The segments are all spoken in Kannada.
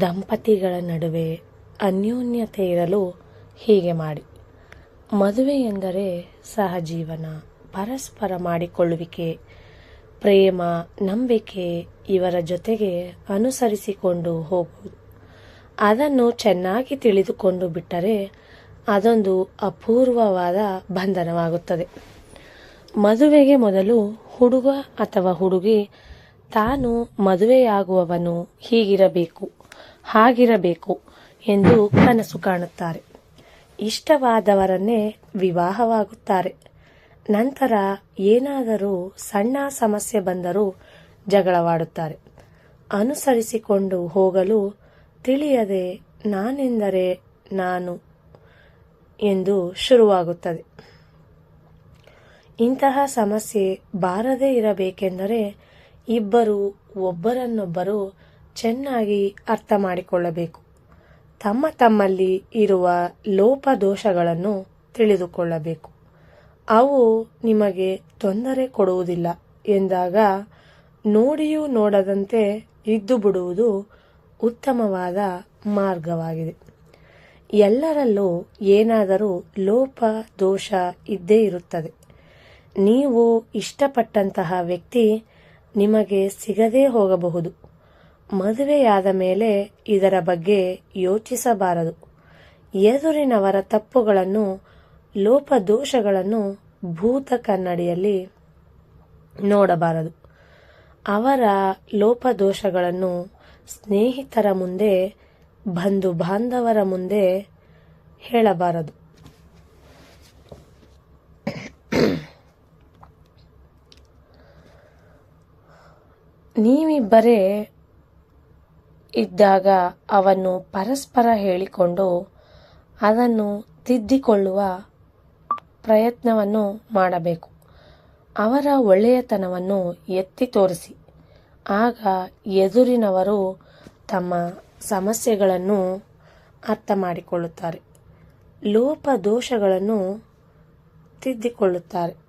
ದಂಪತಿಗಳ ನಡುವೆ ಅನ್ಯೋನ್ಯತೆ ಇರಲು ಹೀಗೆ ಮಾಡಿ. ಮದುವೆ ಎಂದರೆ ಸಹಜೀವನ, ಪರಸ್ಪರ ಮಾಡಿಕೊಳ್ಳುವಿಕೆ, ಪ್ರೇಮ, ನಂಬಿಕೆ ಇವರ ಜೊತೆಗೆ ಅನುಸರಿಸಿಕೊಂಡು ಹೋಗುವುದು ಅದನ್ನು ಚೆನ್ನಾಗಿ ತಿಳಿದುಕೊಂಡು ಬಿಟ್ಟರೆ ಅದೊಂದು ಅಪೂರ್ವವಾದ ಬಂಧನವಾಗುತ್ತದೆ. ಮದುವೆಗೆ ಮೊದಲು ಹುಡುಗ ಅಥವಾ ಹುಡುಗಿ ತಾನು ಮದುವೆಯಾಗುವವನು ಹೀಗಿರಬೇಕು. ಹಾಗಿರಬೇಕು ಎಂದು ಕನಸು ಕಾಣುತ್ತಾರೆ. ಇಷ್ಟವಾದವರನ್ನೇ ವಿವಾಹವಾಗುತ್ತಾರೆ. ನಂತರ ಏನಾದರೂ ಸಣ್ಣ ಸಮಸ್ಯೆ ಬಂದರೂ ಜಗಳವಾಡುತ್ತಾರೆ. ಅನುಸರಿಸಿಕೊಂಡು ಹೋಗಲು ತಿಳಿಯದೆ, ನಾನೆಂದರೆ ನಾನು ಎಂದು ಶುರುವಾಗುತ್ತದೆ. ಇಂತಹ ಸಮಸ್ಯೆ ಬಾರದೇ ಇರಬೇಕೆಂದರೆ ಇಬ್ಬರು ಒಬ್ಬರನ್ನೊಬ್ಬರು ಚೆನ್ನಾಗಿ ಅರ್ಥ ಮಾಡಿಕೊಳ್ಳಬೇಕು. ತಮ್ಮ ತಮ್ಮಲ್ಲಿ ಇರುವ ಲೋಪ ದೋಷಗಳನ್ನು ತಿಳಿದುಕೊಳ್ಳಬೇಕು. ಅವು ನಿಮಗೆ ತೊಂದರೆ ಕೊಡುವುದಿಲ್ಲ ಎಂದಾಗ ನೋಡಿಯೂ ನೋಡದಂತೆ ಇದ್ದು ಬಿಡುವುದು ಉತ್ತಮವಾದ ಮಾರ್ಗವಾಗಿದೆ. ಎಲ್ಲರಲ್ಲೂ ಏನಾದರೂ ಲೋಪ ದೋಷ ಇದ್ದೇ ಇರುತ್ತದೆ. ನೀವು ಇಷ್ಟಪಟ್ಟಂತಹ ವ್ಯಕ್ತಿ ನಿಮಗೆ ಸಿಗದೇ ಹೋಗಬಹುದು. ಮದುವೆಯಾದ ಮೇಲೆ ಇದರ ಬಗ್ಗೆ ಯೋಚಿಸಬಾರದು. ಎದುರಿನವರ ತಪ್ಪುಗಳನ್ನು, ಲೋಪದೋಷಗಳನ್ನು ಭೂತ ಕನ್ನಡಿಯಲ್ಲಿ ನೋಡಬಾರದು. ಅವರ ಲೋಪದೋಷಗಳನ್ನು ಸ್ನೇಹಿತರ ಮುಂದೆ ಬಂಧು ಬಾಂಧವರ ಮುಂದೆ ಹೇಳಬಾರದು. ನೀವಿಬ್ಬರೇ ಇದ್ದಾಗ ಅವನ್ನು ಪರಸ್ಪರ ಹೇಳಿಕೊಂಡು ಅದನ್ನು ತಿದ್ದಿಕೊಳ್ಳುವ ಪ್ರಯತ್ನವನ್ನು ಮಾಡಬೇಕು. ಅವರ ಒಳ್ಳೆಯತನವನ್ನು ಎತ್ತಿ ತೋರಿಸಿ. ಆಗ ಎದುರಿನವರು ತಮ್ಮ ಸಮಸ್ಯೆಗಳನ್ನು ಅರ್ಥ ಮಾಡಿಕೊಳ್ಳುತ್ತಾರೆ ಲೋಪ ದೋಷಗಳನ್ನು ತಿದ್ದಿಕೊಳ್ಳುತ್ತಾರೆ.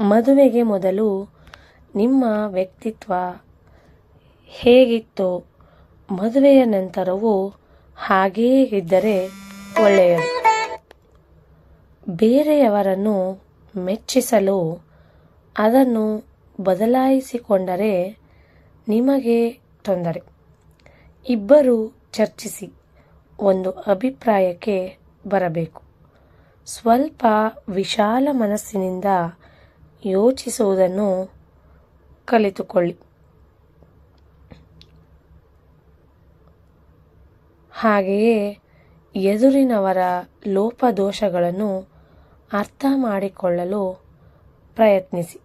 ಮದುವೆಗೆ ಮೊದಲು ನಿಮ್ಮ ವ್ಯಕ್ತಿತ್ವ ಹೇಗಿತ್ತು? ಮದುವೆಯ ನಂತರವೂ ಹಾಗೇ ಇದ್ದರೆ ಒಳ್ಳೆಯದು. ಬೇರೆಯವರನ್ನು ಮೆಚ್ಚಿಸಲು ಅದನ್ನು ಬದಲಾಯಿಸಿಕೊಂಡರೆ ನಿಮಗೆ ತೊಂದರೆ. ಇಬ್ಬರು ಚರ್ಚಿಸಿ ಒಂದು ಅಭಿಪ್ರಾಯಕ್ಕೆ ಬರಬೇಕು. ಸ್ವಲ್ಪ ವಿಶಾಲ ಮನಸ್ಸಿನಿಂದ ಯೋಚಿಸುವುದನ್ನು ಕಲಿತುಕೊಳ್ಳಿ. ಹಾಗೆಯೇ ಎದುರಿನವರ ಲೋಪದೋಷಗಳನ್ನು ಅರ್ಥ ಮಾಡಿಕೊಳ್ಳಲು ಪ್ರಯತ್ನಿಸಿ.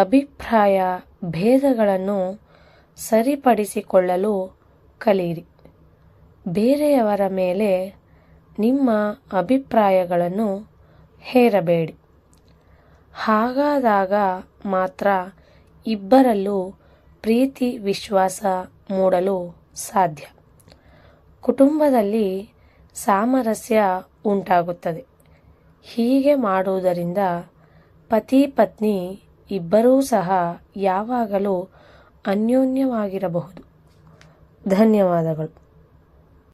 ಅಭಿಪ್ರಾಯ ಭೇದಗಳನ್ನು ಸರಿಪಡಿಸಿಕೊಳ್ಳಲು ಕಲಿಯಿರಿ. ಬೇರೆಯವರ ಮೇಲೆ ನಿಮ್ಮ ಅಭಿಪ್ರಾಯಗಳನ್ನು ಹೇರಬೇಡಿ. ಹಾಗಾದಾಗ ಮಾತ್ರ ಇಬ್ಬರಲ್ಲೂ ಪ್ರೀತಿ ವಿಶ್ವಾಸ ಮೂಡಲು ಸಾಧ್ಯ. ಕುಟುಂಬದಲ್ಲಿ ಸಾಮರಸ್ಯ ಉಂಟಾಗುತ್ತದೆ. ಹೀಗೆ ಮಾಡುವುದರಿಂದ ಪತಿ, ಪತ್ನಿ ಇಬ್ಬರೂ ಸಹ ಯಾವಾಗಲೂ ಅನ್ಯೋನ್ಯವಾಗಿರಬಹುದು. ಧನ್ಯವಾದಗಳು.